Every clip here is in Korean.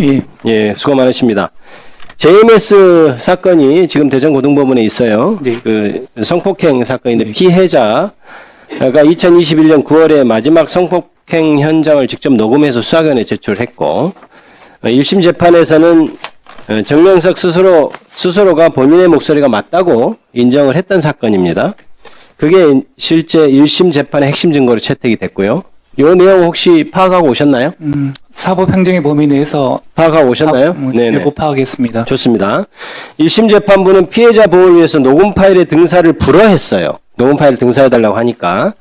예, 예, 수고 많으십니다. JMS 사건이 지금 대전고등법원에 있어요. 네. 그 성폭행 사건인데 피해자가 2021년 9월에 마지막 성폭행 현장을 직접 녹음해서 수사관에 제출했고 어, 1심 재판에서는 어, 정명석 스스로 스스로가 본인의 목소리가 맞다고 인정을 했던 사건입니다. 그게 실제 1심 재판의 핵심 증거로 채택이 됐고요. 이 내용 혹시 파악하고 오셨나요? 음, 사법행정의 범위 내에서 파악하고 오셨나요? 음, 네네. 일부 파악했습니다. 좋습니다. 1심 재판부는 피해자 보호를 위해서 녹음 파일의 등사를 불허했어요. 녹음 파일을 등사해달라고 하니까.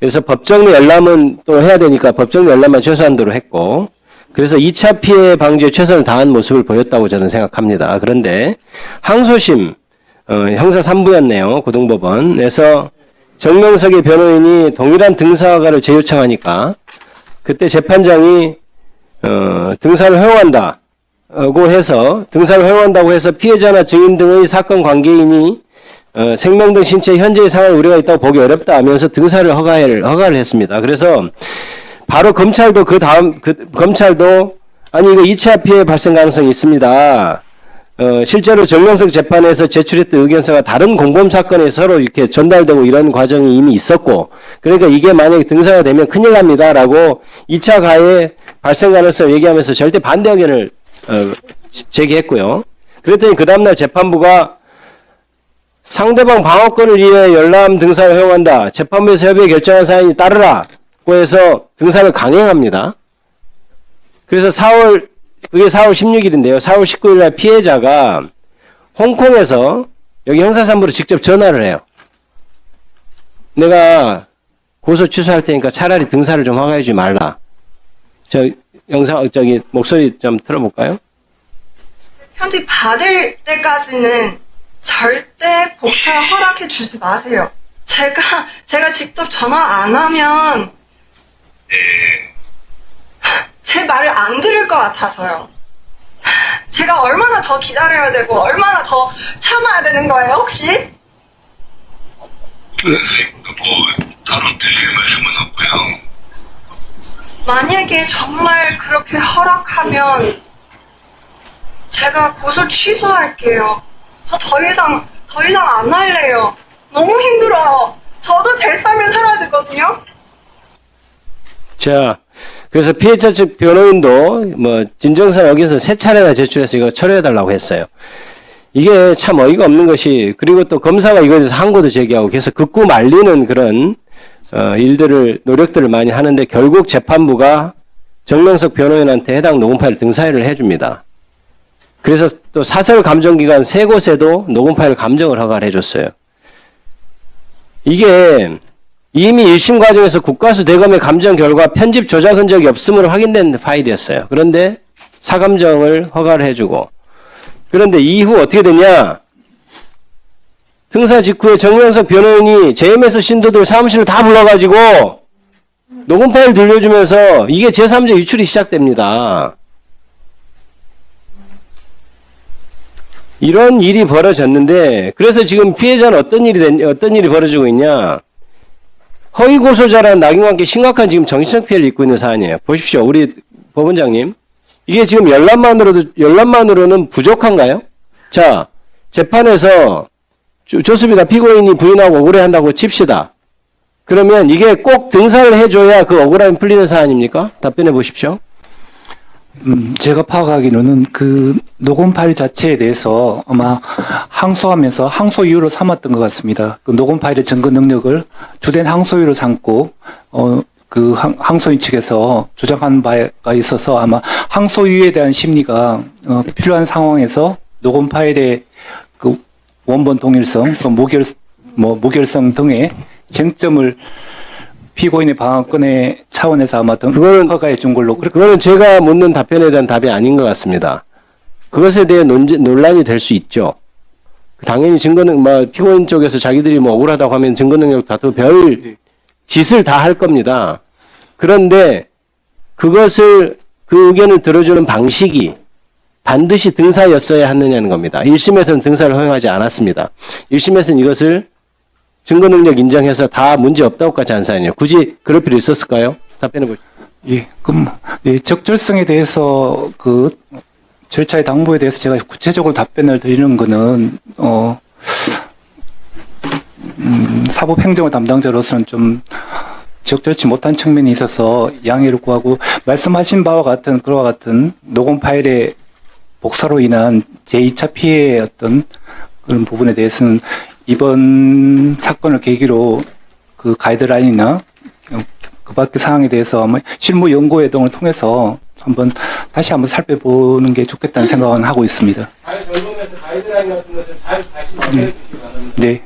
그래서 법정 열람은 또 해야 되니까 법정 열람만 최소한도로 했고, 그래서 2차 피해 방지에 최선을 다한 모습을 보였다고 저는 생각합니다. 그런데 항소심, 어, 형사 3부였네요. 고등법원에서 정명석의 변호인이 동일한 등사과를 재요청하니까 그때 재판장이 어, 등사를 허용한다. 고 해서 등사를 허용한다고 해서 피해자나 증인 등의 사건 관계인이 어, 생명 등 신체 현재의 상황 우려가 있다고 보기 어렵다 하면서 등사를 허가를 허가를 했습니다. 그래서 바로 검찰도 그 다음 그 검찰도 아니 이거 2차 피해 발생 가능성이 있습니다. 어, 실제로 정명석 재판에서 제출했던 의견서가 다른 공범 사건에 서로 이렇게 전달되고 이런 과정이 이미 있었고, 그러니까 이게 만약에 등사가 되면 큰일 납니다라고 2차 가해 발생 가능성 얘기하면서 절대 반대 의견을 어, 제기했고요. 그랬더니 그 다음날 재판부가 상대방 방어권을 위해 열람 등사를 허용한다. 재판부에서 협의에 결정한 사안이 따르라 고 해서 등사를 강행합니다. 그래서 4월 그게 4월 16일인데요. 4월 19일 날 피해자가 홍콩에서 여기 형사산부로 직접 전화를 해요. 내가 고소 취소할 테니까 차라리 등사를 좀 허가해 주지 말라. 저 영상 저기 목소리 좀 틀어볼까요? 편지 받을 때까지는 절대 복사 허락해 주지 마세요. 제가, 제가 직접 전화 안 하면 제 말을 안 들을 것 같아서요. 제가 얼마나 더 기다려야 되고, 얼마나 더 참아야 되는 거예요, 혹시? 뭐 따로 드릴 말씀은 없고요. 만약에 정말 그렇게 허락하면 제가 고소 취소할게요. 저 더 이상, 더 이상 안 할래요. 너무 힘들어요. 저도 제 삶을 살아야 되거든요. 자, 그래서 피해자 측 변호인도 뭐 진정선 여기서 세 차례나 제출해서 이거 철회해달라고 했어요. 이게 참 어이가 없는 것이 그리고 또 검사가 이거에 대해서 항고도 제기하고 그래서 극구 말리는 그런 어, 일들을 노력들을 많이 하는데 결국 재판부가 정명석 변호인한테 해당 녹음 파일 등사를 해줍니다. 그래서 또 사설 감정 기관 세 곳에도 녹음 파일 감정을 허가를 해줬어요. 이게 이미 1심 과정에서 국가수 대검의 감정 결과 편집 조작 흔적이 없음으로 확인된 파일이었어요. 그런데 사감정을 허가를 해주고 그런데 이후 어떻게 됐냐? 등사 직후에 정명석 변호인이 JMS 신도들 사무실을 다 불러가지고 녹음 파일 들려주면서 이게 제3자 유출이 시작됩니다. 이런 일이 벌어졌는데 그래서 지금 피해자는 어떤 일이 됐, 어떤 일이 벌어지고 있냐? 허위 고소자라는 낙인과 함께 심각한 지금 정신적 피해를 입고 있는 사안이에요. 보십시오. 우리 법원장님. 이게 지금 열람만으로도, 열람만으로는 부족한가요? 자, 재판에서 조- 조수비가 피고인이 부인하고 억울해 한다고 칩시다. 그러면 이게 꼭 등사를 해줘야 그 억울함이 풀리는 사안입니까? 답변해 보십시오. 음, 제가 파악하기로는 그 녹음 파일 자체에 대해서 아마 항소하면서 항소 이유로 삼았던 것 같습니다. 그 녹음 파일의 증거 능력을 주된 항소유로 삼고 어, 그 항- 항소인 측에서 주장한 바가 있어서 아마 항소유에 대한 심리가 어, 필요한 상황에서 녹음 파일의 그 원본 동일성, 또 무결 뭐 무결성 등의 쟁점을 피고인의 방어권의 차원에서 아마 등 그거는- 허가해 준 걸로 그렇게 그거는 제가 묻는 답변에 대한 답이 아닌 것 같습니다. 그것에 대해 논제, 논란이 될 수 있죠. 당연히 증거능, 뭐, 피고인 쪽에서 자기들이 뭐 억울하다고 하면 증거 능력 다투 별 네. 짓을 다 할 겁니다. 그런데 그것을, 그 의견을 들어주는 방식이 반드시 등사였어야 하느냐는 겁니다. 1심에서는 등사를 허용하지 않았습니다. 1심에서는 이것을 증거 능력 인정해서 다 문제 없다고까지 한 사안이에요. 굳이 그럴 필요 있었을까요? 답변해 보시죠. 예, 그럼 예, 적절성에 대해서 그 절차의 당부에 대해서 제가 구체적으로 답변을 드리는 거는 어 음, 사법 행정을 담당자로서는 좀 적절치 못한 측면이 있어서 양해를 구하고 말씀하신 바와 같은 그와 같은 녹음 파일의 복사로 인한 제2차 피해의 어떤 그런 부분에 대해서는 이번 사건을 계기로 그 가이드라인이나 그 밖의 사항에 대해서 실무 연구회 등을 통해서 한번 다시 한번 살펴보는 게 좋겠다는 생각은 하고 있습니다. 잘 점검해서 가이드라인 같은 것들 잘 다시 바랍니다. 네.